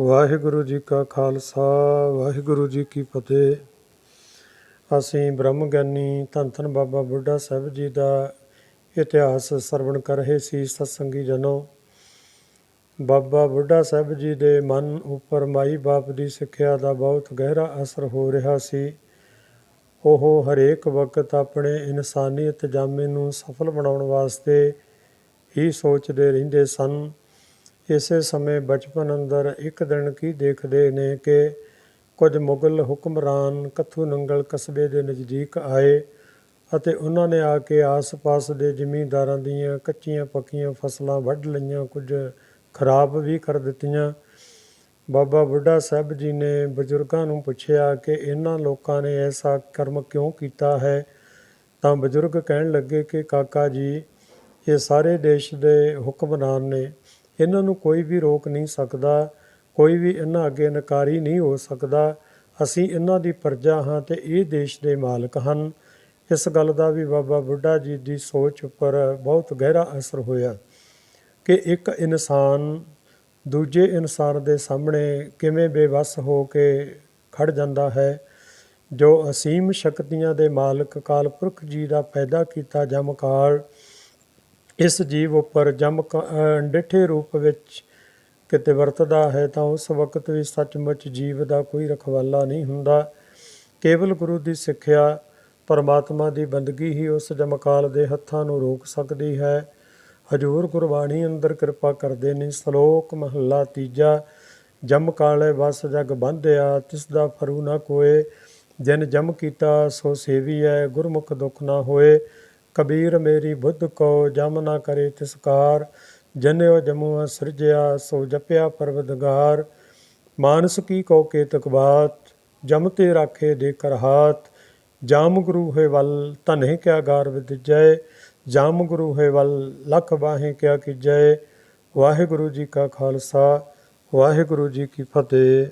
ਵਾਹਿਗੁਰੂ ਜੀ ਕਾ ਖਾਲਸਾ, ਵਾਹਿਗੁਰੂ ਜੀ ਕੀ ਫਤਿਹ। ਅਸੀਂ ਬ੍ਰਹਮ ਗਿਆਨੀ ਧੰਨ ਧੰਨ ਬਾਬਾ ਬੁੱਢਾ ਸਾਹਿਬ ਜੀ ਦਾ ਇਤਿਹਾਸ ਸਰਵਣ ਕਰ ਰਹੇ ਸੀ, ਸਤਸੰਗੀ ਜਨੋ। ਬਾਬਾ ਬੁੱਢਾ ਸਾਹਿਬ ਜੀ ਦੇ ਮਨ ਉੱਪਰ ਮਾਈ ਬਾਪ ਦੀ ਸਿੱਖਿਆ ਦਾ ਬਹੁਤ ਗਹਿਰਾ ਅਸਰ ਹੋ ਰਿਹਾ ਸੀ। ਉਹ ਹਰੇਕ ਵਕਤ ਆਪਣੇ ਇਨਸਾਨੀਅਤ ਜਾਮੇ ਨੂੰ ਸਫਲ ਬਣਾਉਣ ਵਾਸਤੇ ਹੀ ਸੋਚਦੇ ਰਹਿੰਦੇ ਸਨ। ਇਸੇ ਸਮੇਂ ਬਚਪਨ ਅੰਦਰ ਇੱਕ ਦਿਨ ਕੀ ਦੇਖਦੇ ਨੇ ਕਿ ਕੁਝ ਮੁਗਲ ਹੁਕਮਰਾਨ ਕੱਥੂ ਨੰਗਲ ਕਸਬੇ ਦੇ ਨਜ਼ਦੀਕ ਆਏ ਅਤੇ ਉਹਨਾਂ ਨੇ ਆ ਕੇ ਆਸ-ਪਾਸ ਦੇ ਜ਼ਿਮੀਂਦਾਰਾਂ ਦੀਆਂ ਕੱਚੀਆਂ ਪੱਕੀਆਂ ਫਸਲਾਂ ਵੱਢ ਲਈਆਂ, ਕੁਝ ਖਰਾਬ ਵੀ ਕਰ ਦਿੱਤੀਆਂ। ਬਾਬਾ ਬੁੱਢਾ ਸਾਹਿਬ ਜੀ ਨੇ ਬਜ਼ੁਰਗਾਂ ਨੂੰ ਪੁੱਛਿਆ ਕਿ ਇਹਨਾਂ ਲੋਕਾਂ ਨੇ ਐਸਾ ਕਰਮ ਕਿਉਂ ਕੀਤਾ ਹੈ? ਤਾਂ ਬਜ਼ੁਰਗ ਕਹਿਣ ਲੱਗੇ ਕਿ ਕਾਕਾ ਜੀ, ਇਹ ਸਾਰੇ ਦੇਸ਼ ਦੇ ਹੁਕਮਰਾਨ ਨੇ। ਇਹਨਾਂ ਨੂੰ ਕੋਈ ਵੀ ਰੋਕ ਨਹੀਂ ਸਕਦਾ, ਕੋਈ ਵੀ ਇਹਨਾਂ ਅੱਗੇ ਨਕਾਰੀ ਨਹੀਂ ਹੋ ਸਕਦਾ। ਅਸੀਂ ਇਹਨਾਂ ਦੀ ਪਰਜਾ ਹਾਂ ਤੇ ਇਹ ਦੇਸ਼ ਦੇ ਮਾਲਕ ਹਨ। ਇਸ ਗੱਲ ਦਾ ਵੀ ਬਾਬਾ ਬੁੱਢਾ ਜੀ ਦੀ ਸੋਚ ਉੱਪਰ ਬਹੁਤ ਗਹਿਰਾ ਅਸਰ ਹੋਇਆ ਕਿ ਇੱਕ ਇਨਸਾਨ ਦੂਜੇ ਇਨਸਾਨ ਦੇ ਸਾਹਮਣੇ ਕਿਵੇਂ ਬੇਵੱਸ ਹੋ ਕੇ ਖੜ ਜਾਂਦਾ ਹੈ, ਜੋ ਅਸੀਮ ਸ਼ਕਤੀਆਂ ਦੇ ਮਾਲਕ ਕਾਲਪੁਰਖ ਜੀ ਦਾ ਪੈਦਾ ਕੀਤਾ ਜਮਕਾਲ ਇਸ ਜੀਵ ਉੱਪਰ ਜਮ ਡਿਠੇ ਰੂਪ ਵਿੱਚ ਕਿਤੇ ਵਰਤਦਾ ਹੈ ਤਾਂ ਉਸ ਵਕਤ ਵੀ ਸੱਚਮੁੱਚ ਜੀਵ ਦਾ ਕੋਈ ਰਖਵਾਲਾ ਨਹੀਂ ਹੁੰਦਾ। ਕੇਵਲ ਗੁਰੂ ਦੀ ਸਿੱਖਿਆ, ਪਰਮਾਤਮਾ ਦੀ ਬੰਦਗੀ ਹੀ ਉਸ ਜਮਕਾਲ ਦੇ ਹੱਥਾਂ ਨੂੰ ਰੋਕ ਸਕਦੀ ਹੈ। ਹਜੂਰ ਗੁਰਬਾਣੀ ਅੰਦਰ ਕਿਰਪਾ ਕਰਦੇ ਨੇ, ਸ਼ਲੋਕ ਮਹੱਲਾ ਤੀਜਾ, ਜਮ ਕਾਲੇ ਵਸ ਜਗ ਬੰਧਿਆ, ਤਿਸ ਦਾ ਫਰੂ ਨਾ ਕੋਏ, ਜਿਨ ਜਮ ਕੀਤਾ ਸੋ ਸੇਵੀ ਹੈ ਗੁਰਮੁਖ ਦੁਖ ਨਾ ਹੋਏ। ਕਬੀਰ ਮੇਰੀ ਬੁੱਧ ਕੋ ਜਮ ਨਾ ਕਰੇ ਤਿਸਕਾਰ, ਜਨਿਓ ਜਮੁ ਸਿਰਜਿਆ ਸੋ ਜਪਿਆ ਪਰਵਦਗਾਰ। ਮਾਨਸ ਕੀ ਕੋ ਕੇਤਕ ਬਾਤ, ਜਮ ਤੇ ਰਾਖੇ ਦੇ ਕਰ ਹਾਥ। ਜਾਮ ਗੁਰੂ ਹੈ ਵੱਲ ਧਨਹਿ ਕਿਆ ਗਾਰ ਵਿਦਜੈ ਜਾਮ ਗੁਰੂ ਹੈ ਵੱਲ, ਲਖ ਬਾਹੇ ਕਿਆ ਕੀਜੈ। ਵਾਹਿਗੁਰੂ ਜੀ ਕਾ ਖਾਲਸਾ, ਵਾਹਿਗੁਰੂ ਜੀ ਕੀ ਫਤਿਹ।